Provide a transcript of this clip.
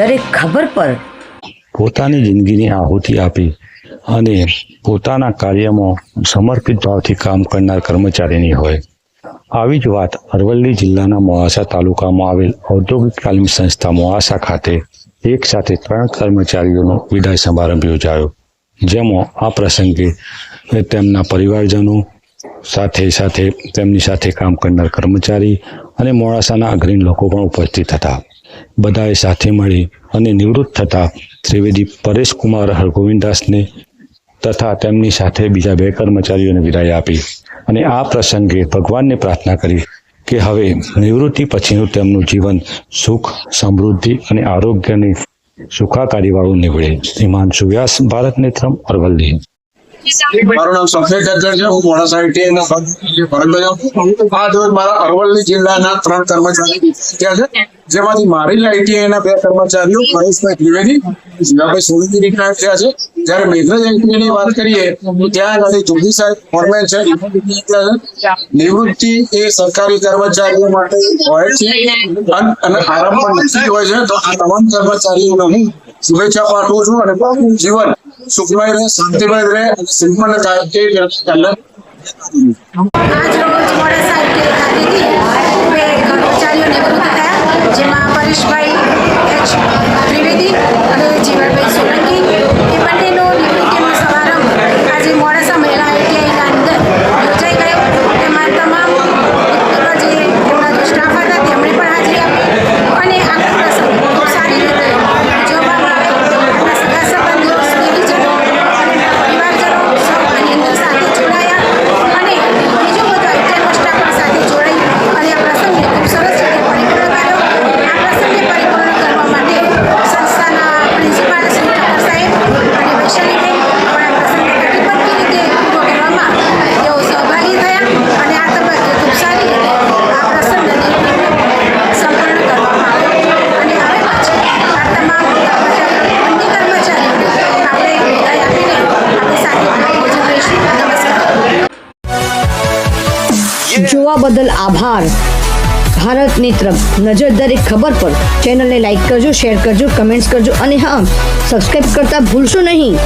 દરેક ખબર પર પોતાની જિંદગીની આહુતિ આપી અને પોતાના કાર્યમાં સમર્પિત ભાવથી કામ કરનાર કર્મચારીની હોય. આવી જ વાત અરવલ્લી જિલ્લાના મોડાસા તાલુકામાં આવેલ ઔદ્યોગિક તાલીમ સંસ્થા મોડાસા ખાતે એક સાથે ત્રણ કર્મચારીઓનો વિદાય સમારંભ યોજાયો, જેમાં આ પ્રસંગે તેમના પરિવારજનો સાથે સાથે તેમની સાથે કામ કરનાર કર્મચારી અને મોડાસાના અગ્રણી લોકો પણ ઉપસ્થિત હતા. બધાએ સાથે મળી અને નિવૃત્ત થતા ત્રિવેદી પરેશ હરગોવિંદાસને તથા તેમની સાથે બીજા બે કર્મચારીઓને વિદાય આપી અને આ પ્રસંગે ભગવાનને પ્રાર્થના કરી કે હવે નિવૃત્તિ પછીનું તેમનું જીવન સુખ, સમૃદ્ધિ અને આરોગ્યની સુખાકારીવાળું નીવડે. શ્રીમાન સુવ્યાસ ભારત નેત્રમ અરવલ્લી. મારું નામ સફેદ ગજ્જર છે, હું આઈટીઆઈ ના ફરજ બજાવું આ દિવસ મારા અરવલ્લી જિલ્લાના ત્રણ કર્મચારી ત્યાં છે, જેમાંથી મારી આઈટીઆઈ ના બે કર્મચારીઓ પરેશભાઈ ત્રિવેદી જીવાભાઈ સોલંકી રિટાયર થયા છે. જ્યારે મેઘરજ આઈટીઆઈ ની વાત કરીએ ત્યાં આગળ જોગી સાહેબ ફોરમેન છે, નિવૃત્તિ એ સરકારી કર્મચારીઓ માટે હોય છે, અને આરામ પણ નથી હોય છે, તો આ તમામ કર્મચારીઓને હું શુભેચ્છા પાઠવું છું અને જીવન ಸುಬ್ರಾಯ್ರೆ ಸಂತಿಬ್ರಾಯ್ರೆ ಸಿಂಹಣ್ಣ ಕಾಯ್ದೆ જોવા બદલ આભાર. ભારત નેત્ર નજર દરેક ખબર પર. ચેનલને લાઈક કરજો શેર કરજો કમેન્ટ્સ કરજો અને હા સબસ્ક્રાઈબ કરતા ભૂલશો નહીં.